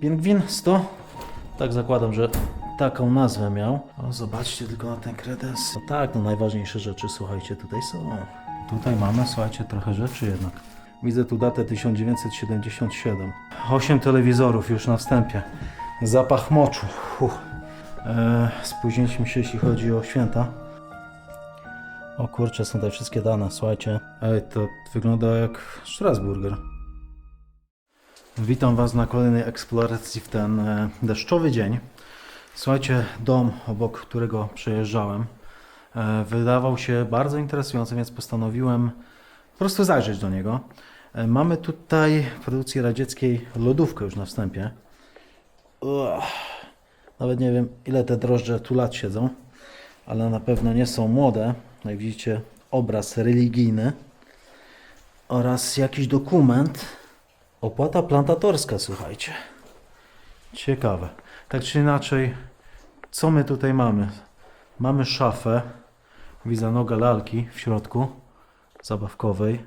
Pingwin 100? Tak zakładam, że taką nazwę miał. O, zobaczcie tylko na ten kredens. No tak, no najważniejsze rzeczy, słuchajcie, tutaj są. Tutaj mamy, słuchajcie, trochę rzeczy jednak. Widzę tu datę 1977. 8 telewizorów już na wstępie. Zapach moczu. Uff. Eee, spóźniliśmy się, jeśli chodzi o święta. O kurczę, są tutaj wszystkie dane, słuchajcie. Ej, to wygląda jak Strasburger. Witam Was na kolejnej eksploracji w ten e, deszczowy dzień. Słuchajcie, dom, obok którego przejeżdżałem, e, wydawał się bardzo interesujący, więc postanowiłem po prostu zajrzeć do niego. E, mamy tutaj w produkcji radzieckiej lodówkę już na wstępie. Uch. Nawet nie wiem, ile te drożdże tu lat siedzą, ale na pewno nie są młode. Jak widzicie, obraz religijny oraz jakiś dokument. Opłata plantatorska, słuchajcie. Ciekawe. Tak czy inaczej, co my tutaj mamy? Mamy szafę. Widzę noga lalki w środku, zabawkowej.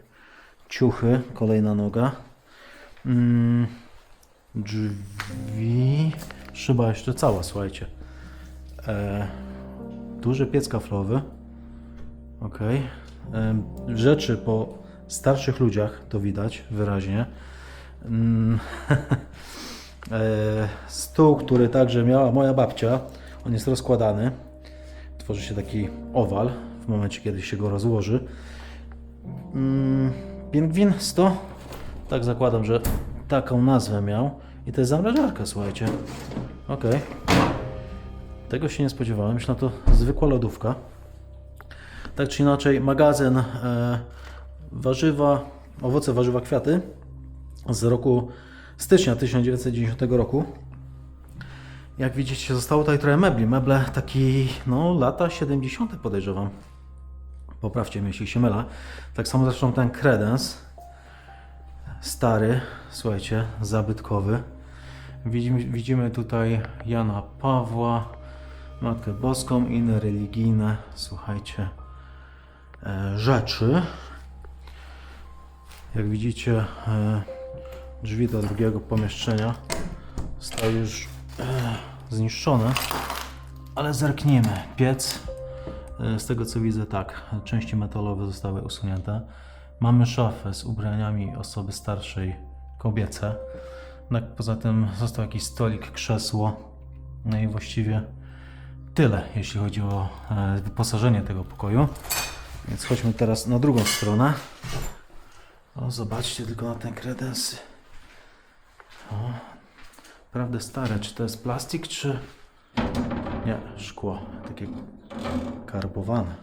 Ciuchy, kolejna noga. Mm, drzwi. Szyba jeszcze cała, słuchajcie. E, duży piec kaflowy. Ok. Rzeczy po starszych ludziach to widać wyraźnie. Mm, e, Stół, który także miała moja babcia, on jest rozkładany. Tworzy się taki owal w momencie, kiedy się go rozłoży. Mm, Pingwin 100? Tak zakładam, że taką nazwę miał. I to jest zamrażarka, słuchajcie. Ok. Tego się nie spodziewałem. Myślę, to zwykła lodówka. Tak czy inaczej, magazyn e, warzywa, owoce, warzywa, kwiaty z roku stycznia 1990 roku. Jak widzicie, zostało tutaj trochę mebli. Meble taki, no, lata 70. podejrzewam. Poprawcie mnie, jeśli się mylę. Tak samo zresztą ten kredens. Stary, słuchajcie, zabytkowy. Widzimy, widzimy tutaj Jana Pawła, Matkę Boską, inne religijne, słuchajcie, e, rzeczy. Jak widzicie, e, drzwi do drugiego pomieszczenia zostały już e, zniszczone, ale zerkniemy. Piec, e, z tego co widzę, tak, części metalowe zostały usunięte. Mamy szafę z ubraniami osoby starszej, kobiece. No, poza tym został jakiś stolik, krzesło. No i właściwie tyle, jeśli chodzi o e, wyposażenie tego pokoju. Więc chodźmy teraz na drugą stronę. O, zobaczcie tylko na ten kredensy. O, stare. Czy to jest plastik, czy... Nie, szkło. Takie karbowane.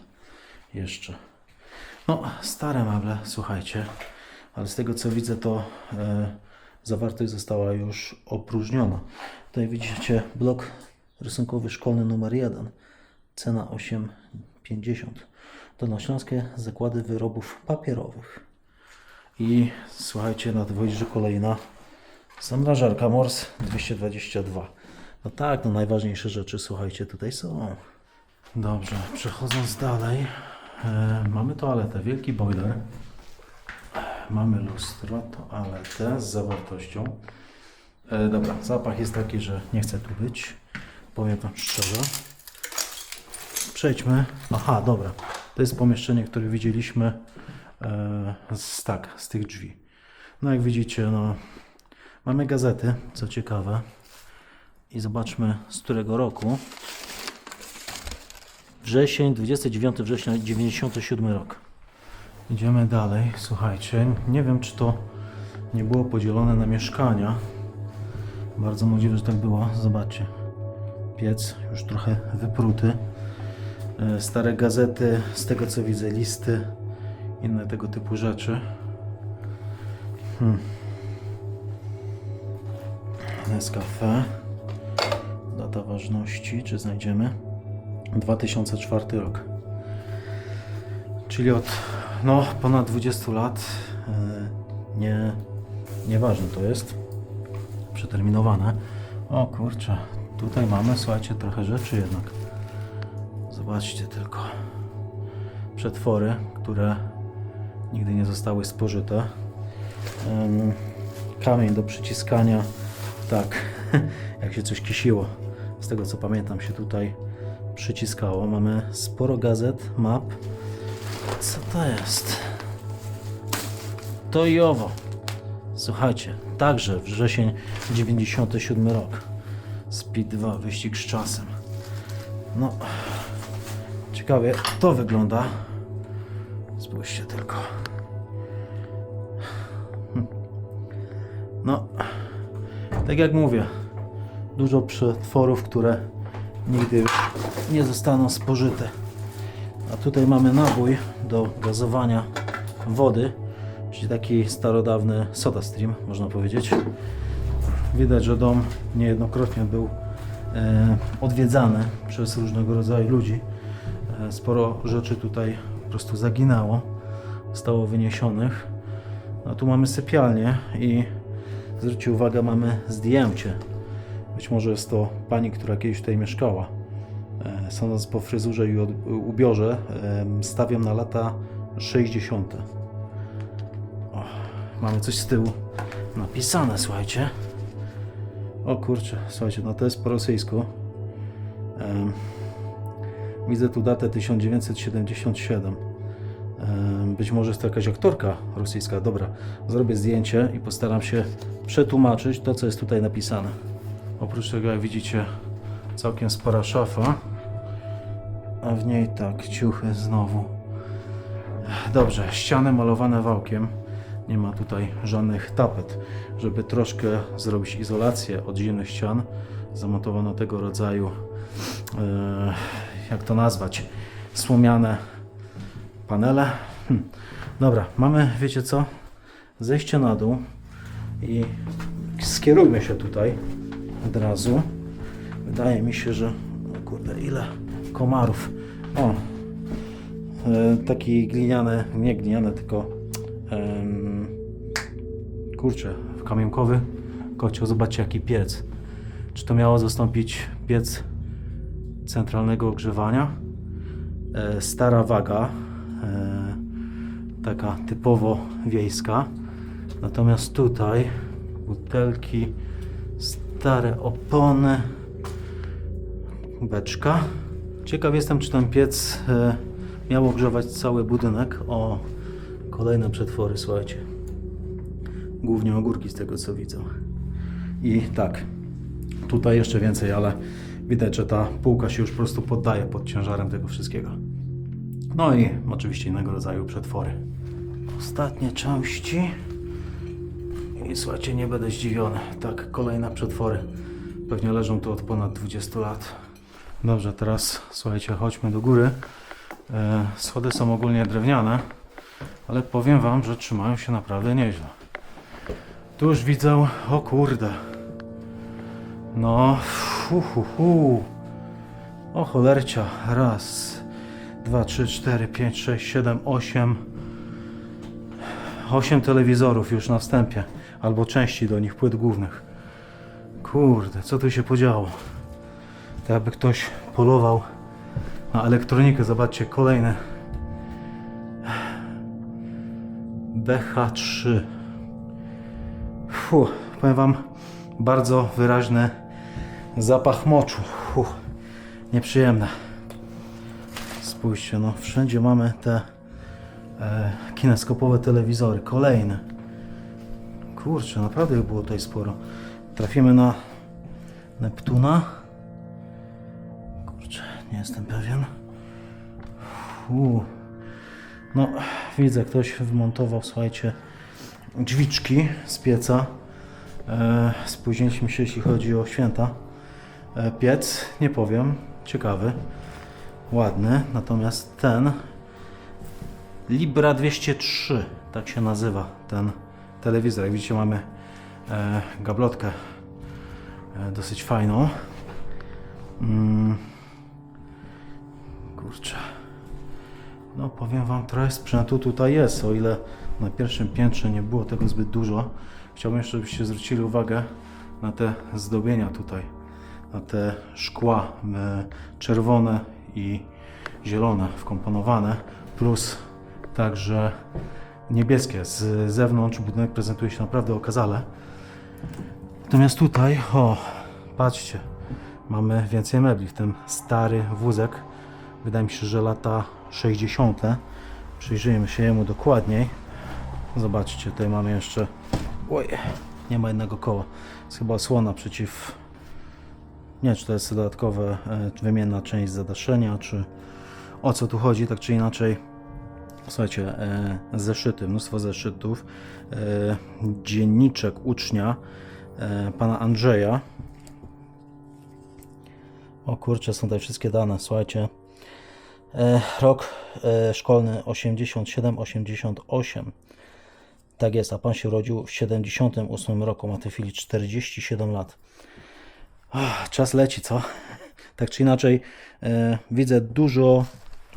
Jeszcze. No, stare meble, słuchajcie. Ale z tego co widzę, to e, zawartość została już opróżniona. Tutaj widzicie blok rysunkowy szkolny numer 1. Cena 8,50. Dolnośląskie zakłady wyrobów papierowych. I słuchajcie, nadchodzi kolejna zamrażarka Mors 222. No tak, no najważniejsze rzeczy, słuchajcie, tutaj są. Dobrze, przechodząc dalej, e, mamy toaletę, wielki boiler. Mamy lustro, toaletę z zawartością. E, dobra, zapach jest taki, że nie chcę tu być. Powiem Wam szczerze. Przejdźmy. Aha, dobra. To jest pomieszczenie, które widzieliśmy e, z, tak, z tych drzwi. No jak widzicie, no, mamy gazety, co ciekawe. I zobaczmy z którego roku. Wrzesień, 29 września 97 rok. Idziemy dalej. Słuchajcie, nie wiem czy to nie było podzielone na mieszkania. Bardzo możliwe, że tak było. Zobaczcie. Piec już trochę wypruty. E, Stare gazety, z tego co widzę, listy, inne tego typu rzeczy. Hmm. Nescafe. Data ważności, czy znajdziemy? 2004 rok. Czyli od no, ponad 20 lat e, nie, nieważne to jest. Przeterminowane. O kurczę, tutaj mamy, słuchajcie, trochę rzeczy jednak. Zobaczcie tylko. Przetwory, które nigdy nie zostały spożyte. Kamień do przyciskania. Tak, jak się coś kisiło. Z tego co pamiętam się tutaj przyciskało. Mamy sporo gazet, map. Co to jest? To i owo. Słuchajcie, także wrzesień 97 rok. Speed 2, wyścig z czasem. No, ciekawie to wygląda. Spójrzcie tylko. No, tak jak mówię, dużo przetworów, które nigdy już nie zostaną spożyte. A tutaj mamy nabój do gazowania wody, czyli taki starodawny soda stream, można powiedzieć. Widać, że dom niejednokrotnie był e, odwiedzany przez różnego rodzaju ludzi. E, sporo rzeczy tutaj po prostu zaginęło, zostało wyniesionych. A tu mamy sypialnię i zwróćcie uwagę, mamy zdjęcie. Być może jest to pani, która kiedyś tutaj mieszkała. E, Sądząc po fryzurze i od- ubiorze, stawiam na lata 60. O, mamy coś z tyłu napisane, słuchajcie. O kurczę, słuchajcie, no to jest po rosyjsku. Widzę tu datę 1977. Być może jest to jakaś aktorka rosyjska. Dobra, zrobię zdjęcie i postaram się przetłumaczyć to, co jest tutaj napisane. Oprócz tego, jak widzicie, całkiem spora szafa, a w niej tak, ciuchy znowu. Dobrze, ściany malowane wałkiem. Nie ma tutaj żadnych tapet. Żeby troszkę zrobić izolację od zimnych ścian, zamontowano tego rodzaju, e, jak to nazwać, słomiane panele. Hm. Dobra, mamy, wiecie co? Zejście na dół i skierujmy się tutaj od razu. Wydaje mi się, że. O kurde, ile komarów. O, e, taki gliniany, nie gliniany, tylko. kurczę, kamienkowy kocioł. Zobaczcie, jaki piec. Czy to miało zastąpić piec centralnego ogrzewania? E, stara waga, taka typowo wiejska. Natomiast tutaj butelki, stare opony, beczka. Ciekaw jestem, czy ten piec e, miał ogrzewać cały budynek. O, kolejne przetwory, słuchajcie. Głównie ogórki z tego co widzę. I tak, tutaj jeszcze więcej, ale widać, że ta półka się już po prostu poddaje pod ciężarem tego wszystkiego. No i oczywiście innego rodzaju przetwory. Ostatnie części. I słuchajcie, nie będę zdziwiony. Tak, kolejne przetwory. Pewnie leżą tu od ponad 20 lat. Dobrze, teraz słuchajcie, chodźmy do góry. E, schody są ogólnie drewniane, ale powiem Wam, że trzymają się naprawdę nieźle. Tu już widzę, o kurde. No, fu, hu, hu. O cholercia, raz, dwa, trzy, cztery, pięć, sześć, siedem, osiem. Osiem telewizorów już na wstępie, albo części do nich, płyt głównych. Kurde, co tu się podziało? To jakby ktoś polował na elektronikę. Zobaczcie, kolejne. BH3. Fu, powiem Wam, bardzo wyraźny zapach moczu. Fu, nieprzyjemne. Spójrzcie, no wszędzie mamy te e, kineskopowe telewizory. Kolejne. Kurczę, naprawdę ich było tutaj sporo. Trafimy na Neptuna. Kurczę, nie jestem pewien. Fu. No, widzę, ktoś wmontował, słuchajcie, drzwiczki z pieca. E, spóźniliśmy się, jeśli chodzi o święta. E, piec, nie powiem, ciekawy, ładny, natomiast ten Libra 203, tak się nazywa ten telewizor. Jak widzicie, mamy e, gablotkę e, dosyć fajną. Mm. Kurczę. No powiem Wam, trochę sprzętu tutaj jest, o ile na pierwszym piętrze nie było tego zbyt dużo. Chciałbym jeszcze, żebyście zwrócili uwagę na te zdobienia tutaj, na te szkła e, czerwone i zielone wkomponowane, plus także niebieskie. Z zewnątrz budynek prezentuje się naprawdę okazale. Natomiast tutaj, o, patrzcie, mamy więcej mebli, w tym stary wózek, wydaje mi się, że lata 60. Przyjrzyjmy się jemu dokładniej. Zobaczcie, tutaj mamy jeszcze, oj, nie ma jednego koła, jest chyba osłona przeciw, nie wiem, czy to jest dodatkowe, e, wymienna część zadaszenia, czy o co tu chodzi, tak czy inaczej. Słuchajcie, e, zeszyty, mnóstwo zeszytów, e, dzienniczek ucznia pana Andrzeja. O kurczę, są tutaj wszystkie dane, słuchajcie. Rok szkolny 87-88. Tak jest, a pan się urodził w 78 roku, ma w tej chwili 47 lat. Czas leci, co? Tak czy inaczej, e, widzę dużo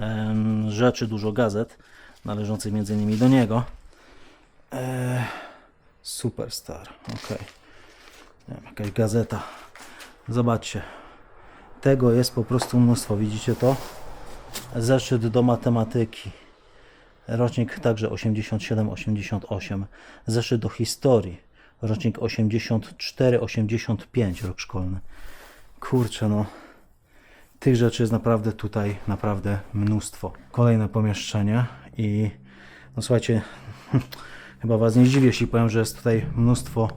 em, rzeczy, dużo gazet należących między innymi do niego. E, superstar, ok. Nie wiem, jakaś gazeta. Zobaczcie. Tego jest po prostu mnóstwo. Widzicie to? Zeszyt do matematyki. Rocznik także 87-88. Zeszyt do historii. Rocznik 84-85 rok szkolny. Kurczę no. Tych rzeczy jest naprawdę tutaj naprawdę mnóstwo. Kolejne pomieszczenie i no słuchajcie, chyba Was nie zdziwię, jeśli powiem, że jest tutaj mnóstwo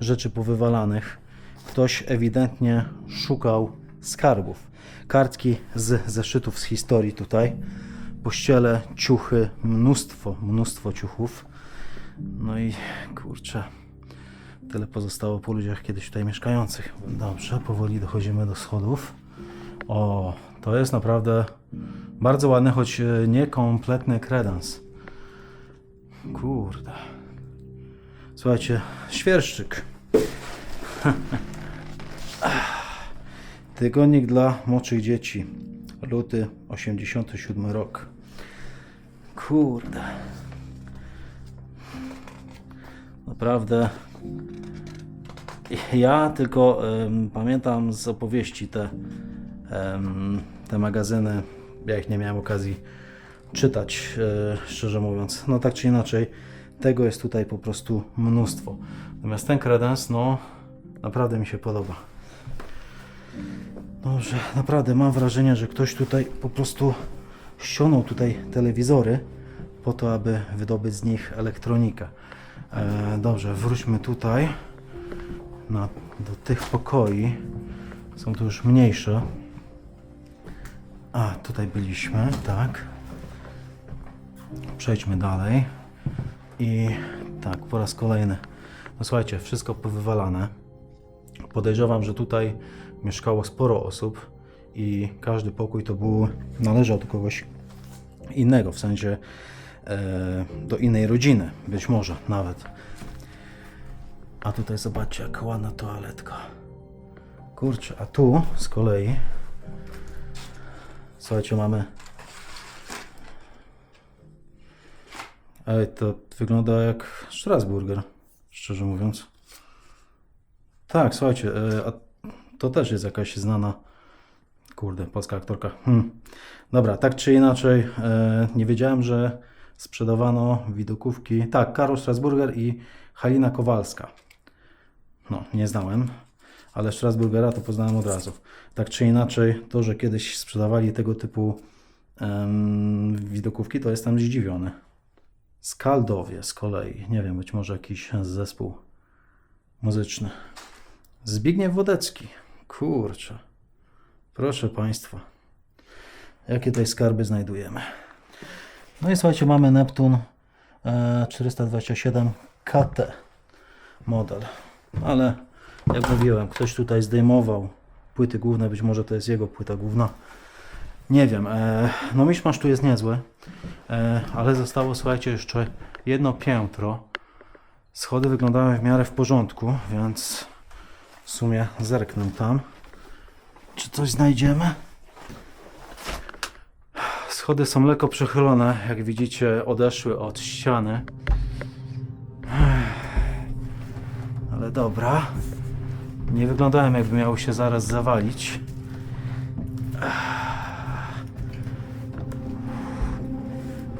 rzeczy powywalanych. Ktoś ewidentnie szukał skarbów. Kartki z zeszytów z historii tutaj. Pościele, ciuchy, mnóstwo, mnóstwo ciuchów. No i kurczę, tyle pozostało po ludziach kiedyś tutaj mieszkających. Dobrze, powoli dochodzimy do schodów. O, to jest naprawdę bardzo ładny, choć e, niekompletny kredens. Kurde. Słuchajcie, świerszczyk. Tygodnik dla młodszych dzieci. Luty 87 rok. Kurde. Naprawdę. Ja tylko em, pamiętam z opowieści te, em, te magazyny. Ja ich nie miałem okazji czytać, e, szczerze mówiąc. No tak czy inaczej, tego jest tutaj po prostu mnóstwo. Natomiast ten kredens, no naprawdę mi się podoba. Dobrze, naprawdę mam wrażenie, że ktoś tutaj po prostu ściągnął tutaj telewizory po to, aby wydobyć z nich elektronikę. E, dobrze, wróćmy tutaj na, do tych pokoi. Są tu już mniejsze. A, tutaj byliśmy, tak. Przejdźmy dalej. I tak, po raz kolejny. No słuchajcie, wszystko powywalane. Podejrzewam, że tutaj mieszkało sporo osób i każdy pokój to był, należał do kogoś innego, w sensie do innej rodziny, być może nawet. A tutaj zobaczcie, jaka ładna toaletka. Kurczę, a tu z kolei, słuchajcie, mamy Ej, to wygląda jak Strasburger, szczerze mówiąc. Tak, słuchajcie, e, a to też jest jakaś znana, kurde, polska aktorka. Hmm. Dobra, tak czy inaczej, e, nie wiedziałem, że sprzedawano widokówki. Tak, Karol Strasburger i Halina Kowalska. No, nie znałem, ale Strasburgera to poznałem od razu. Tak czy inaczej, to, że kiedyś sprzedawali tego typu widokówki, to jestem zdziwiony. Skaldowie z kolei, nie wiem, być może jakiś zespół muzyczny. Zbigniew Wodecki. Kurczę. Proszę Państwa. Jakie tutaj skarby znajdujemy? No i słuchajcie, mamy Neptun e, 427 KT model. Ale jak mówiłem, ktoś tutaj zdejmował płyty główne, być może to jest jego płyta główna. Nie wiem, e, no miszmasz tu jest niezły, e, ale zostało, słuchajcie, jeszcze jedno piętro. Schody wyglądały w miarę w porządku, więc w sumie zerknę tam. Czy coś znajdziemy? Schody są lekko przechylone, jak widzicie, odeszły od ściany. Ale dobra. Nie wyglądałem, jakby miało się zaraz zawalić.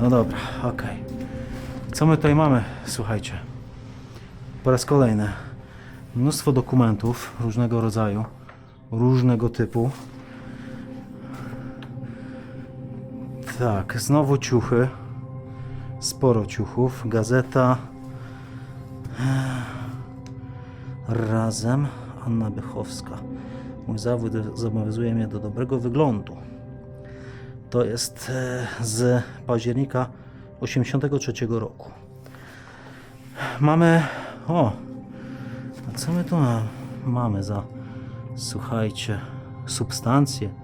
No dobra, okej. Co my tutaj mamy? Słuchajcie. Po raz kolejny. Mnóstwo dokumentów różnego rodzaju. różnego typu. Tak, znowu ciuchy. Sporo ciuchów. Gazeta. Razem. Anna Bychowska. Mój zawód zobowiązuje mnie do dobrego wyglądu. To jest e, z października 83 roku. Mamy. O! A co my tu ma- mamy za. Słuchajcie, substancje.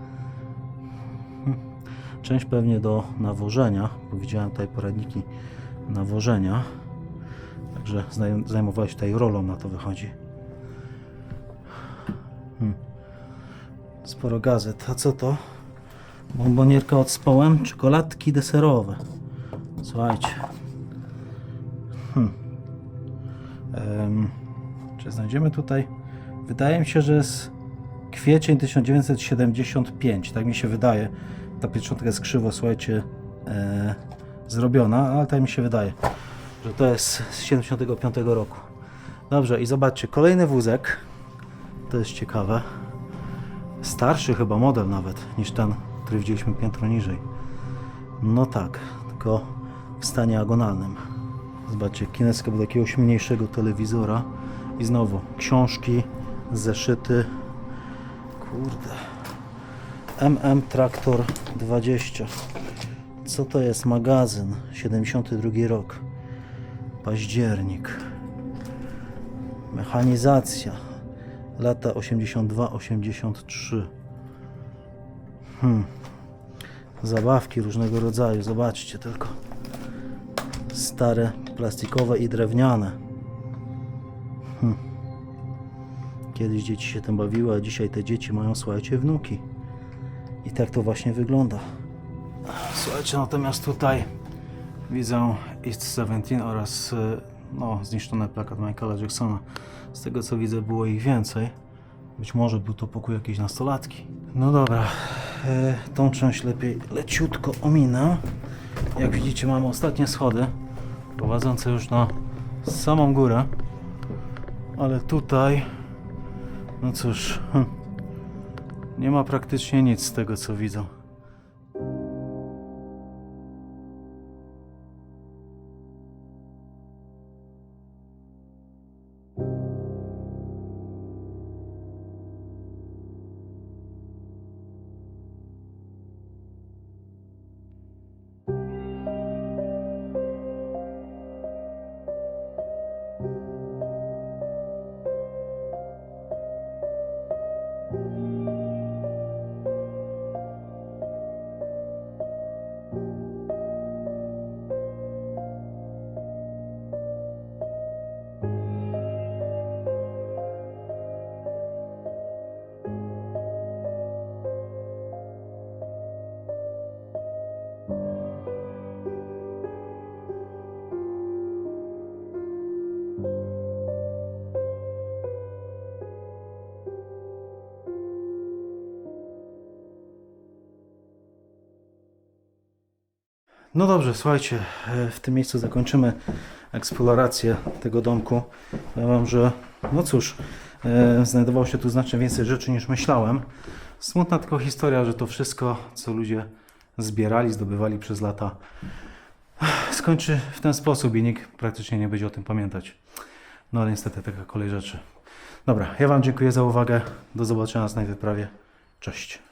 Część pewnie do nawożenia, bo widziałem tutaj poradniki nawożenia. Także zaj- zajmowałeś tutaj rolą, na to wychodzi. Hmm. Sporo gazet. A co to? Bombonierka od społem, czekoladki deserowe. Słuchajcie. Hmm. Em, czy znajdziemy tutaj? Wydaje mi się, że jest kwiecień 1975. Tak mi się wydaje. Ta pieczątka jest krzywo, słuchajcie, e, zrobiona, ale tak mi się wydaje, że to jest z 75 roku. Dobrze, i zobaczcie, kolejny wózek. To jest ciekawe. Starszy chyba model nawet niż ten, który widzieliśmy piętro niżej. No tak, tylko w stanie agonalnym. Zobaczcie, kineskop do jakiegoś mniejszego telewizora i znowu książki, zeszyty. Kurde. MM Traktor 20. Co to jest? Magazyn. 72 rok. Październik. Mechanizacja. Lata 82-83. Hmm. Zabawki różnego rodzaju. Zobaczcie tylko. Stare, plastikowe i drewniane. Hmm. Kiedyś dzieci się tym bawiły, a dzisiaj te dzieci mają, słuchajcie, wnuki. I tak to właśnie wygląda. Słuchajcie, natomiast tutaj widzę East 17 oraz e, no, zniszczony plakat Michaela Jacksona. Z tego co widzę było ich więcej. Być może był to pokój jakiejś nastolatki. No dobra, e, tą część lepiej leciutko ominę. Jak widzicie mamy ostatnie schody prowadzące już na samą górę. Ale tutaj, no cóż, hm, nie ma praktycznie nic z tego co widzę. No dobrze, słuchajcie, e, w tym miejscu zakończymy eksplorację tego domku. Powiem wam, że no cóż, e, znajdowało się tu znacznie więcej rzeczy niż myślałem. Smutna tylko historia, że to wszystko, co ludzie zbierali, zdobywali przez lata, skończy w ten sposób i nikt praktycznie nie będzie o tym pamiętać. No ale niestety taka kolej rzeczy. Dobra, ja wam dziękuję za uwagę. Do zobaczenia na wyprawie. Cześć.